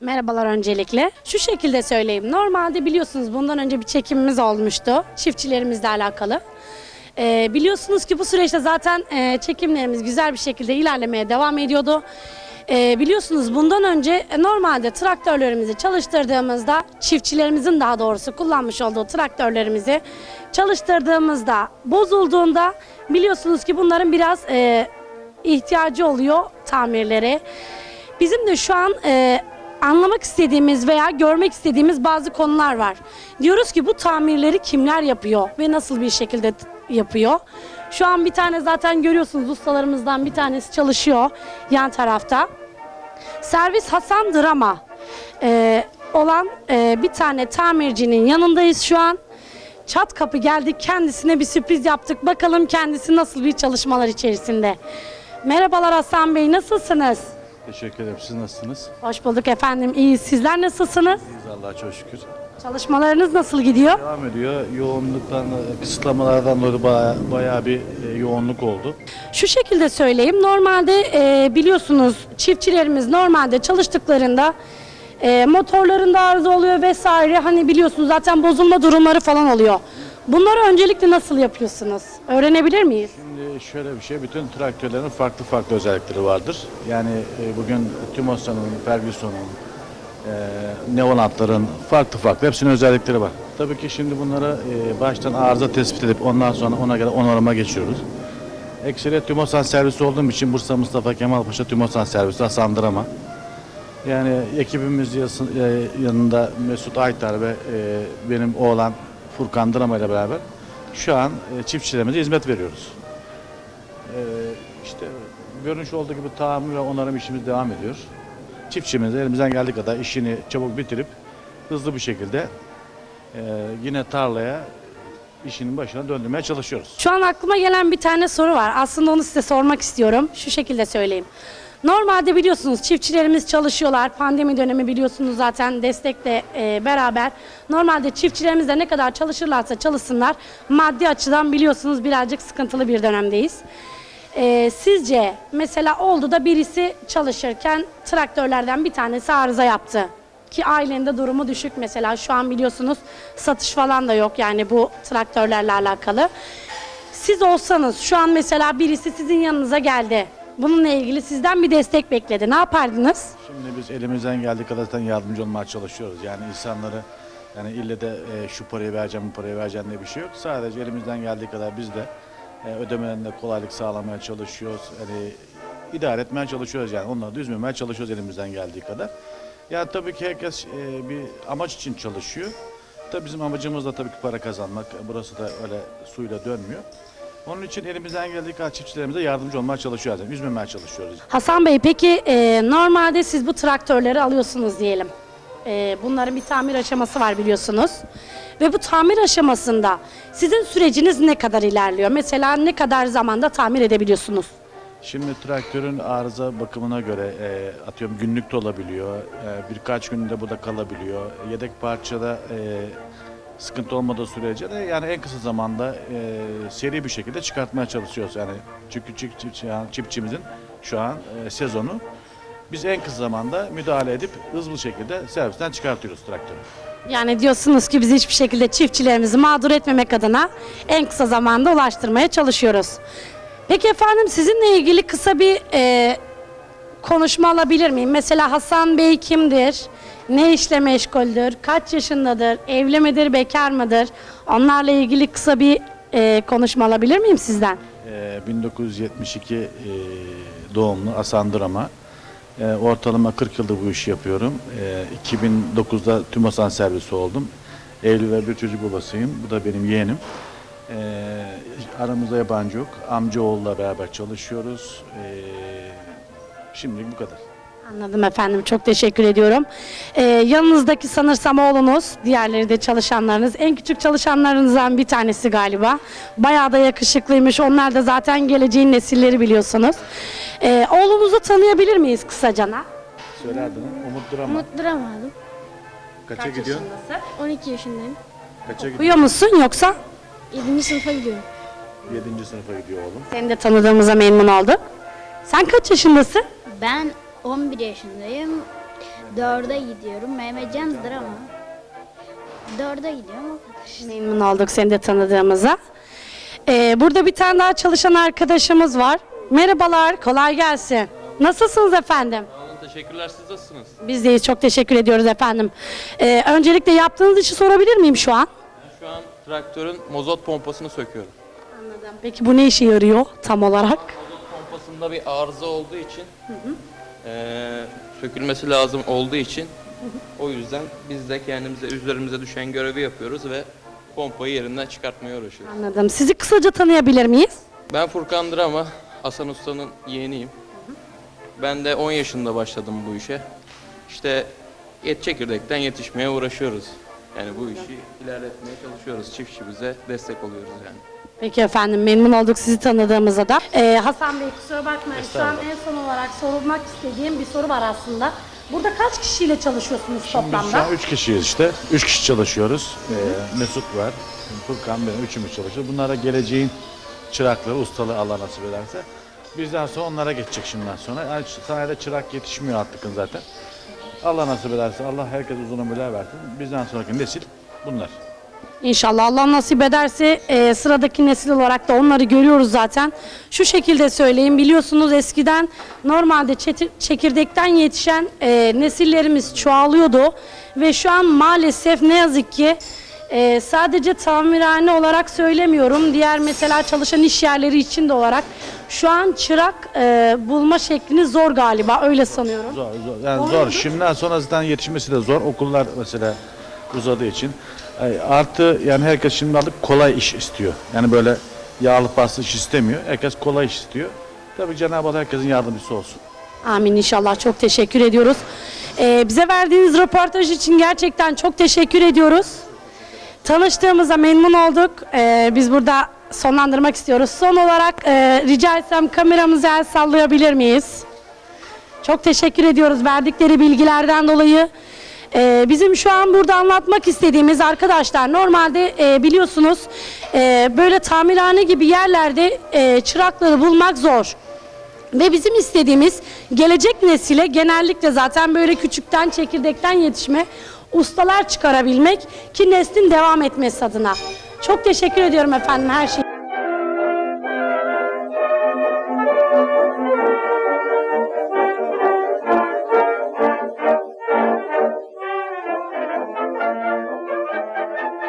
Merhabalar öncelikle. Şu şekilde söyleyeyim. Normalde biliyorsunuz bundan önce bir çekimimiz olmuştu. Çiftçilerimizle alakalı. Ee, biliyorsunuz ki bu süreçte zaten e, çekimlerimiz güzel bir şekilde ilerlemeye devam ediyordu. Ee, biliyorsunuz bundan önce e, normalde traktörlerimizi çalıştırdığımızda çiftçilerimizin daha doğrusu kullanmış olduğu traktörlerimizi çalıştırdığımızda bozulduğunda biliyorsunuz ki bunların biraz e, ihtiyacı oluyor tamirlere. Bizim de şu an e, anlamak istediğimiz veya görmek istediğimiz bazı konular var. Diyoruz ki bu tamirleri kimler yapıyor ve nasıl bir şekilde yapıyor? Şu an bir tane zaten görüyorsunuz ustalarımızdan bir tanesi çalışıyor yan tarafta. Servis Hasan Drama e, olan e, bir tane tamircinin yanındayız şu an. Çat kapı geldik kendisine bir sürpriz yaptık. Bakalım kendisi nasıl bir çalışmalar içerisinde. Merhabalar Hasan Bey nasılsınız? Teşekkür ederim. Siz nasılsınız? Hoş bulduk efendim. İyiyiz. Sizler nasılsınız? İyiyiz Allah'a çok şükür. Çalışmalarınız nasıl gidiyor? Devam ediyor. Yoğunluktan, kısıtlamalardan dolayı bayağı, bayağı bir e, yoğunluk oldu. Şu şekilde söyleyeyim. Normalde e, biliyorsunuz çiftçilerimiz normalde çalıştıklarında e, motorlarında arıza oluyor vesaire. Hani biliyorsunuz zaten bozulma durumları falan oluyor. Bunları öncelikle nasıl yapıyorsunuz? Öğrenebilir miyiz? Şimdi şöyle bir şey, bütün traktörlerin farklı farklı özellikleri vardır. Yani e, bugün Timosan'ın, Ferguson'un, e, farklı farklı hepsinin özellikleri var. Tabii ki şimdi bunları e, baştan arıza tespit edip ondan sonra ona göre onarıma geçiyoruz. Ekseriyet Tümosan servisi olduğum için Bursa Mustafa Kemal Paşa Tümosan servisi Asandırama. Yani ekibimiz e, yanında Mesut Aytar ve benim oğlan Furkan Drama ile beraber şu an e, çiftçilerimize hizmet veriyoruz. E, işte görünüş olduğu gibi tamir ve onarım işimiz devam ediyor. Çiftçimiz elimizden geldiği kadar işini çabuk bitirip hızlı bir şekilde e, yine tarlaya işinin başına döndürmeye çalışıyoruz. Şu an aklıma gelen bir tane soru var. Aslında onu size sormak istiyorum. Şu şekilde söyleyeyim. Normalde biliyorsunuz çiftçilerimiz çalışıyorlar. Pandemi dönemi biliyorsunuz zaten destekle e, beraber. Normalde çiftçilerimiz de ne kadar çalışırlarsa çalışsınlar. Maddi açıdan biliyorsunuz birazcık sıkıntılı bir dönemdeyiz. E, sizce mesela oldu da birisi çalışırken traktörlerden bir tanesi arıza yaptı. Ki ailenin de durumu düşük mesela şu an biliyorsunuz satış falan da yok yani bu traktörlerle alakalı. Siz olsanız şu an mesela birisi sizin yanınıza geldi. Bununla ilgili sizden bir destek bekledi. Ne yapardınız? Şimdi biz elimizden geldiği kadar yardımcı olmaya çalışıyoruz. Yani insanları yani ille de e, şu parayı vereceğim, bu parayı vereceğim diye bir şey yok. Sadece elimizden geldiği kadar biz de e, ödemelerinde kolaylık sağlamaya çalışıyoruz. Yani idare etmeye çalışıyoruz yani. Onları da üzmemeye çalışıyoruz elimizden geldiği kadar. Yani tabii ki herkes e, bir amaç için çalışıyor. Tabii bizim amacımız da tabii ki para kazanmak. Burası da öyle suyla dönmüyor. Onun için elimizden geldiği kadar çiftçilerimize yardımcı olmaya çalışıyoruz. Yani üzmemeye çalışıyoruz. Hasan Bey peki e, normalde siz bu traktörleri alıyorsunuz diyelim. E, bunların bir tamir aşaması var biliyorsunuz. Ve bu tamir aşamasında sizin süreciniz ne kadar ilerliyor? Mesela ne kadar zamanda tamir edebiliyorsunuz? Şimdi traktörün arıza bakımına göre e, atıyorum günlük de olabiliyor. E, birkaç günde burada kalabiliyor. Yedek parçada e, sıkıntı olmadığı sürece de yani en kısa zamanda e, seri bir şekilde çıkartmaya çalışıyoruz. Yani çünkü çift, çift- yani çiftçimizin şu an e, sezonu biz en kısa zamanda müdahale edip hızlı şekilde servisten çıkartıyoruz traktörü. Yani diyorsunuz ki biz hiçbir şekilde çiftçilerimizi mağdur etmemek adına en kısa zamanda ulaştırmaya çalışıyoruz. Peki efendim sizinle ilgili kısa bir e, konuşma alabilir miyim? Mesela Hasan Bey kimdir? Ne işle meşguldür? Kaç yaşındadır? Evli midir? Bekar mıdır? Onlarla ilgili kısa bir e, konuşma alabilir miyim sizden? Ee, 1972 e, doğumlu Asandrama. Ee, ortalama 40 yıldır bu işi yapıyorum. Ee, 2009'da TÜMOSAN servisi oldum. Evli ve bir çocuk babasıyım. Bu da benim yeğenim. Ee, aramızda yabancı yok. Amcaoğlu'la beraber çalışıyoruz. Ee, şimdilik bu kadar. Anladım efendim. Çok teşekkür ediyorum. Ee, yanınızdaki sanırsam oğlunuz, diğerleri de çalışanlarınız. En küçük çalışanlarınızdan bir tanesi galiba. Bayağı da yakışıklıymış. Onlar da zaten geleceğin nesilleri biliyorsunuz. Ee, oğlunuzu tanıyabilir miyiz kısacana? Söyle adını. Umut Durama. Umut duramadım. Kaça gidiyor? 12 yaşındayım. Kaça gidiyor? Okuyor musun yoksa? 7. sınıfa gidiyorum. 7. sınıfa gidiyor oğlum. Seni de tanıdığımıza memnun olduk. Sen kaç yaşındasın? Ben 11 yaşındayım. Dörde gidiyorum. Mehmetcan'dır ama. Dörde gidiyorum o kadar. Memnun olduk seni de tanıdığımıza. Ee, burada bir tane daha çalışan arkadaşımız var. Merhabalar, kolay gelsin. Nasılsınız efendim? Sağ olun, teşekkürler. Siz nasılsınız? Biz de çok teşekkür ediyoruz efendim. Ee, öncelikle yaptığınız işi sorabilir miyim şu an? Ben şu an traktörün mozot pompasını söküyorum. Anladım. Peki bu ne işe yarıyor tam olarak? Mozot pompasında bir arıza olduğu için eee, sökülmesi lazım olduğu için o yüzden biz de kendimize üzerimize düşen görevi yapıyoruz ve pompayı yerinden çıkartmaya uğraşıyoruz. Anladım. Sizi kısaca tanıyabilir miyiz? Ben Furkan Drama, Hasan Usta'nın yeğeniyim. Ben de 10 yaşında başladım bu işe. İşte yet çekirdekten yetişmeye uğraşıyoruz. Yani bu işi ilerletmeye çalışıyoruz. Çiftçimize destek oluyoruz yani. Peki efendim memnun olduk sizi tanıdığımıza da. Ee, Hasan Bey kusura bakmayın şu an en son olarak sorulmak istediğim bir soru var aslında. Burada kaç kişiyle çalışıyorsunuz Biz şu toplamda? an 3 kişiyiz işte. 3 kişi çalışıyoruz. Ee, Mesut var, Furkan benim üçümüz çalışıyoruz. Bunlara geleceğin çırakları, ustalığı Allah nasip ederse. Bizden sonra onlara geçecek şimdiden sonra. Yani sanayide çırak yetişmiyor artık zaten. Allah nasip ederse Allah herkes uzun ömürler versin. Bizden sonraki nesil bunlar. İnşallah Allah nasip ederse e, sıradaki nesil olarak da onları görüyoruz zaten. Şu şekilde söyleyeyim biliyorsunuz eskiden normalde çekirdekten yetişen e, nesillerimiz çoğalıyordu. Ve şu an maalesef ne yazık ki e, sadece tamirhane olarak söylemiyorum. Diğer mesela çalışan iş yerleri için de olarak şu an çırak e, bulma şeklini zor galiba öyle sanıyorum. Zor, zor. Yani Doğru zor. mudur? Şimdiden sonra zaten yetişmesi de zor. Okullar mesela uzadığı için. Artı yani herkes şimdi artık kolay iş istiyor. Yani böyle yağlı paslı iş istemiyor. Herkes kolay iş istiyor. Tabii Cenab-ı Allah herkesin yardımcısı olsun. Amin inşallah çok teşekkür ediyoruz. Ee, bize verdiğiniz röportaj için gerçekten çok teşekkür ediyoruz. Tanıştığımıza memnun olduk. Ee, biz burada sonlandırmak istiyoruz. Son olarak e, rica etsem kameramızı el sallayabilir miyiz? Çok teşekkür ediyoruz verdikleri bilgilerden dolayı. Ee, bizim şu an burada anlatmak istediğimiz arkadaşlar normalde e, biliyorsunuz e, böyle tamirhane gibi yerlerde e, çırakları bulmak zor. Ve bizim istediğimiz gelecek nesile genellikle zaten böyle küçükten çekirdekten yetişme ustalar çıkarabilmek ki neslin devam etmesi adına. Çok teşekkür ediyorum efendim her şey.